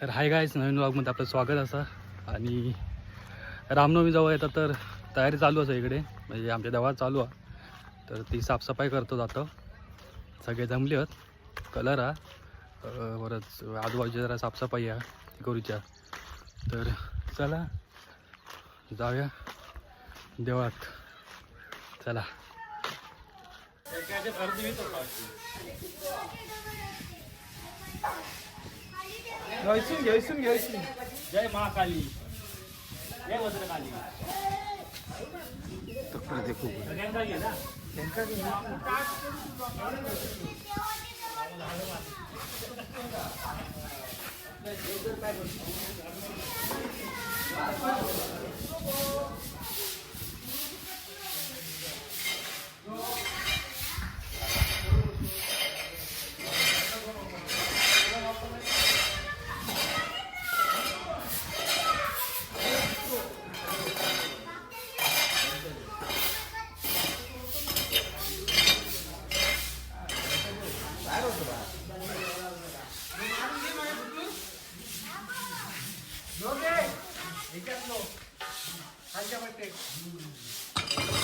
तर हाय गायच नवीन ब्लॉगमध्ये आपलं स्वागत असा. आणि रामनवमी जवळ येतात तर तयारी चालू असं इकडे. म्हणजे आमच्या देवात चालू आहे. तर ती साफसफाई करतो जातो. सगळे जमले आहेत कलर हा बरंच परत आजूबाजूची जरा साफसफाई आहे. करूच्या तर चला. जाऊया. देवळात. चला. જયસુન જયસુન જયસુન જય મા કાલી જય વજ્ર કાલી તકડા દેખો કેનકા કે ના કેનકા કે ના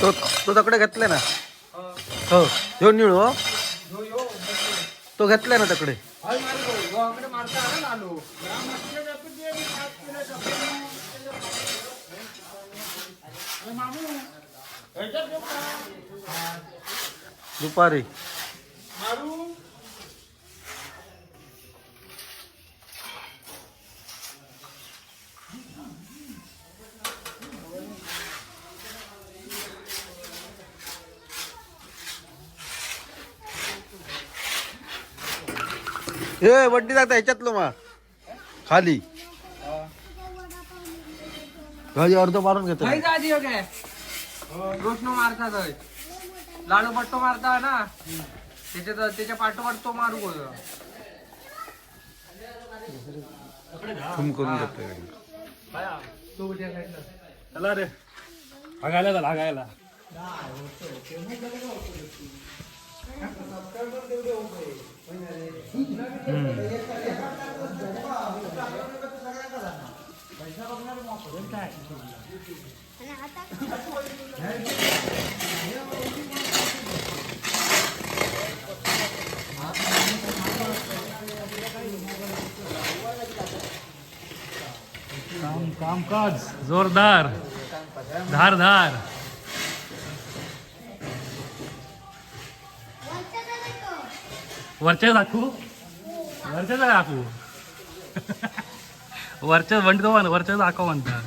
तो तो तकडे घेतलाय ना? हो. ह्यो निळो हो. तो घेतलाय ना तकडे? दुपारी. ए वड्डी जाता ह्याच्यातलो मा खाली. घरी अर्ध मारून घेतो नाही हो काय रोशन मारता तर लाडू पट्टो मारता ना. त्याच्यात त्याच्या पाठोपाठ तो मारू गो. फुम करून घेतो. चला रे. काम कामकाज जोरदार धार वरच्या दाखवू? वरच्या दाखवू? वरच्या म्हणतो म्हण वरच्या दाखव म्हणतात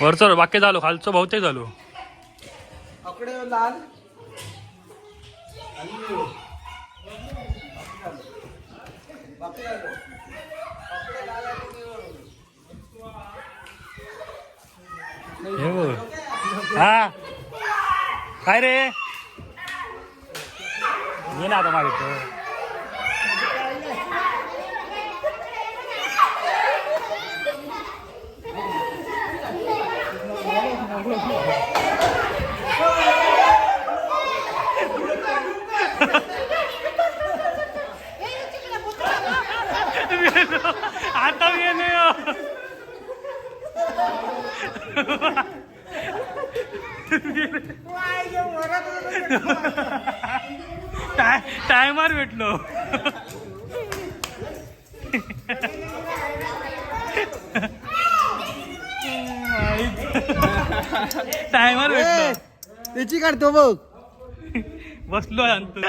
वरचं बाकी झालो खालचं बहुतेक झालो अकडे लाल. हे. हा. काय रे? ये ना आता मागितलं आता टाय टायमार भेटलो. टायमार भेटलो. त्याची काढतो बघ. बसलो आणतो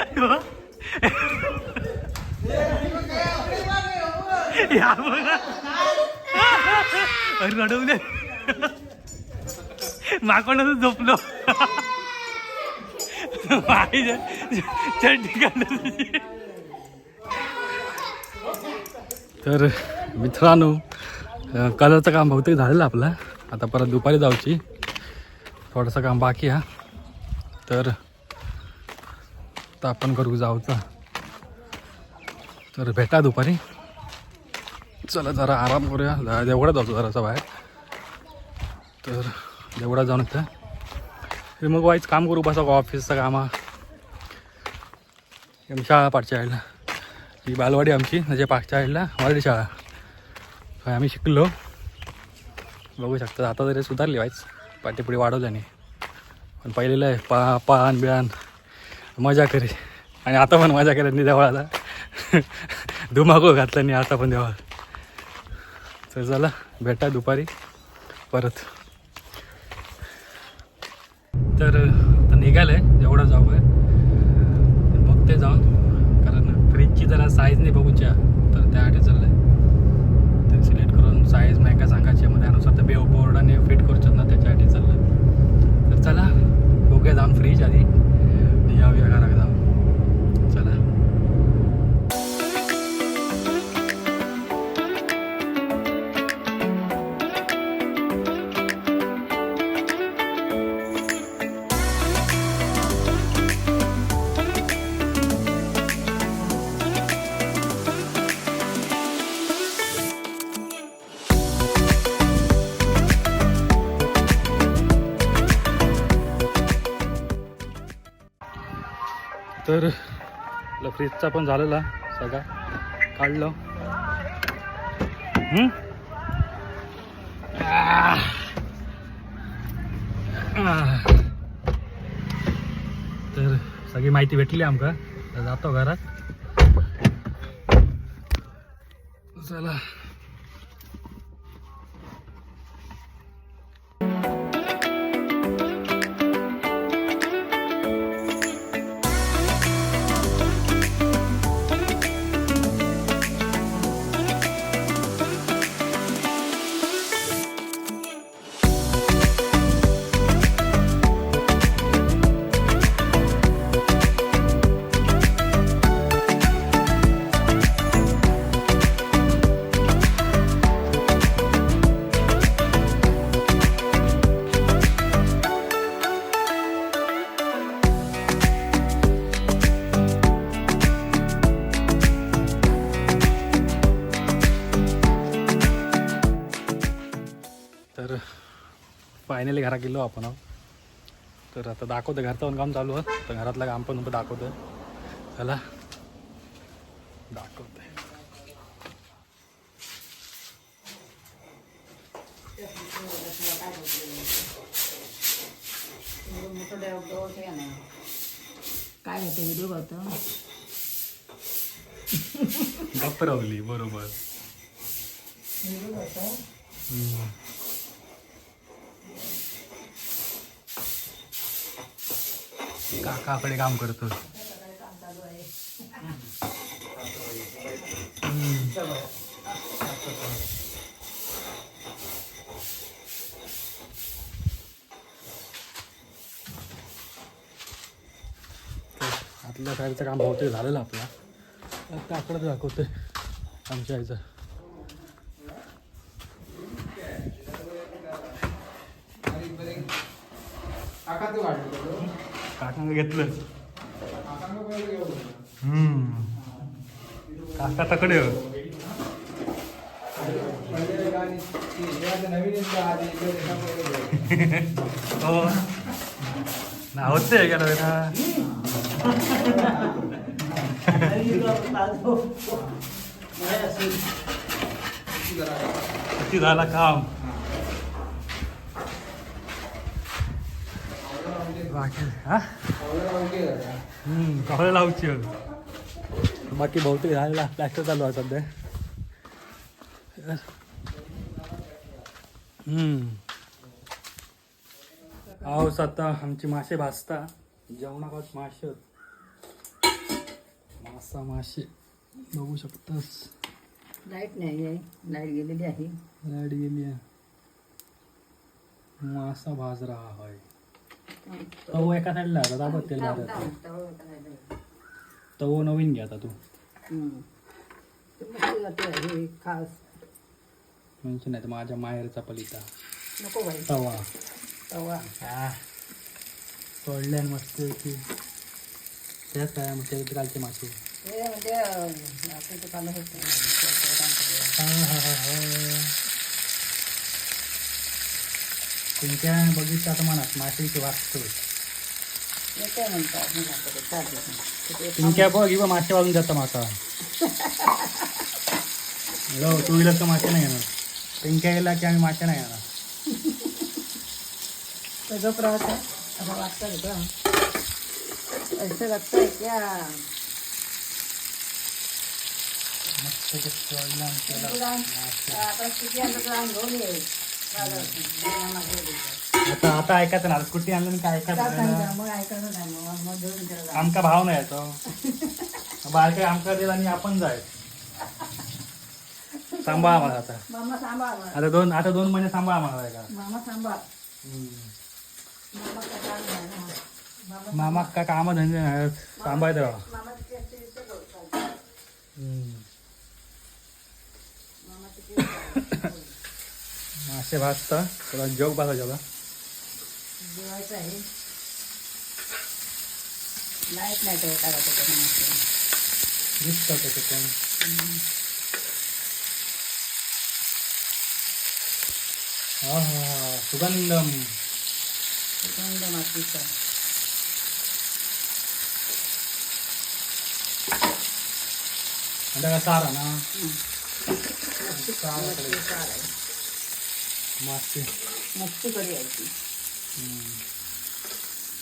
या बघा. अरे रडवले माकडच झोपलो. आई चड्डी तर मित्रांनो कलरचं काम बहुतेक झालेलं आपलं. आता परत दुपारी जाऊची. थोडंसं काम बाकी हा तर आपण करू जाऊचा. तर भेटा दुपारी. चला जरा आराम करूया. देवगडा देवळात जातो जरासा बाहेर. तर देवडा जाऊन येतं हे मग वाईच काम करू बसा ऑफिसचं काम. आमची शाळा पाठच्या आईला. ही बालवाडी आमची म्हणजे पाठच्या आईला मराठी शाळा. काय आम्ही शिकलो. बघू शकता आता तरी सुधारली वाईच. पाठीपुढे वाढवल्याने पण पहिलेलं आहे पा पान बिळान मजा करी. आणि आता पण मजा केली देवळाला. धुमाकूळ घातला नाही आता पण देवळात तर चला भेटा दुपारी परत. तर आता निघालं आहे जेवढं जाऊ आहे बघते जाऊन कारण फ्रीजची जरा साईज नाही बघूच्या तर त्यासाठी चाललं आहे ते सिलेक्ट करून साईज काय सांगायची मग त्यानुसार तर बेव बोर्डाने फिट करूच ना त्याच्यासाठी चाललं तर चला बघूया जाऊन फ्रीज आधी. जाऊया यावूया जाऊन. चला. फ्रीजचा पण झालेला सगळा. काढलं. तर सगळी माहिती भेटली आमका. तर जातो घरात. चला. फायनली घरात गेलो आपण. तर आता दाखवतं घरचं पण काम चालू आहे तर घरातलं काम पण दाखवतं चला. दाखवतंय. काय होतं व्हिडिओ बघतो? गप्परवली बरोबर. काकाकडे काम करतो आतल्या साईडचं काम बहुतेक झालेलं आपलं. काकडं दाखवते आमच्या आईचं. काका ते वाढलं काकांना घेतलं. हम्म. काका तकडे हो. हो. ना होते गेलं ना किती झाला काम? बाकी हा? लावची बाकी बहुतेक झालेला प्लॅस्टर चालू आहे सध्या. हम्म. पाऊस आता आमची मासे भाजता. जेवणाकात मासे. मासा मासे. बघू शकतास. लाइट नाही आहे. लाइट गेलेली आहे. लाइट गेली आहे. मासा भाज रहा है. तव एका साईडला आता दाबत तेल मारत तव नवीन घ्या आता तू. हम्म. हे खास. मेन्शन आहे माझ्या माहेरचा पलिता. नको बाई. तवा. तवा. हा. सोडल्या मस्त की त्याच काय मग त्याच्यात कालचे मासे हे म्हणजे अं, आपण ते काढलं होतं. हा हा हा हा. तुमच्या आता मनात मासेची वाचतो म्हणतात ते. ते ते तुमच्या बघ इवा मासे वाजून जातं मासा हो टू व्हीलरचं मासे नाही येणार. पिंक्या गेला की आम्ही मासे नाही येणार. सगळं प्रवास असं वाटतं असं लगतं आहे क्या? मस्त आता आता ऐकायचं ना कुठे आणलं आणि काय काय ऐकायचं. आमका भाव नाही येतो बारके आमका दिला आणि आपण जाय. सांभाळा मला आता. मामा सांभाळ मला. आता दोन आता दोन महिने सांभाळा मला का मामा का काम धंदे नाही सांभाळतो मामा मासे भाजता. थोडा जोग होता जेवायचं आहे. लाइट नाही तर टाकायचं त्याच्यामध्ये. दिसतं त्याचं पण हा हा सुगंधम. सुगंध मातीचा सारा ना? सारा सार आहे. मासे मच्छी करी ती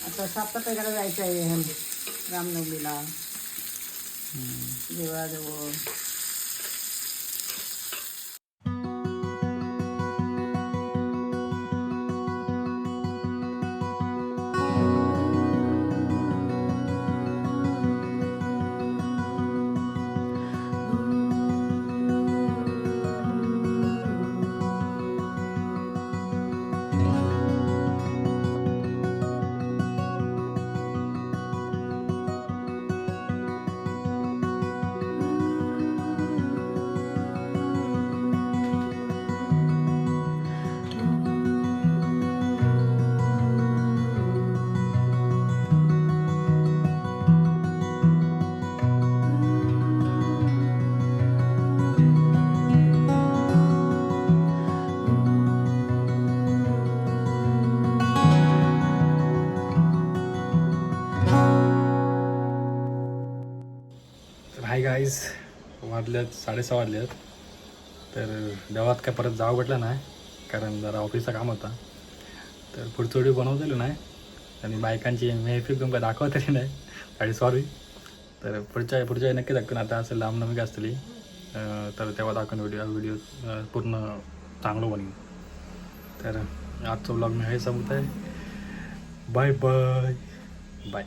आता करायला जायचं आहे रामनवमीला. देवळाजवळ गाईज वाजल्यात साडेसहा वाजल्यात. तर देवात काय परत जावं भेटलं नाही कारण जरा ऑफिसचं काम होता. तर पुढचं व्हिडिओ बनवलेलो नाही आणि बायकांची मेहफी तुमका दाखवत तरी नाही आणि सॉरी तर पुढच्या पुढच्या नक्की दाखवून. आता असं लांब असतली तर तेव्हा दाखवून व्हिडिओ व्हिडिओ पूर्ण चांगलं बनेल. तर आजचा ब्लॉग मी हे संपत आहे बाय बाय बाय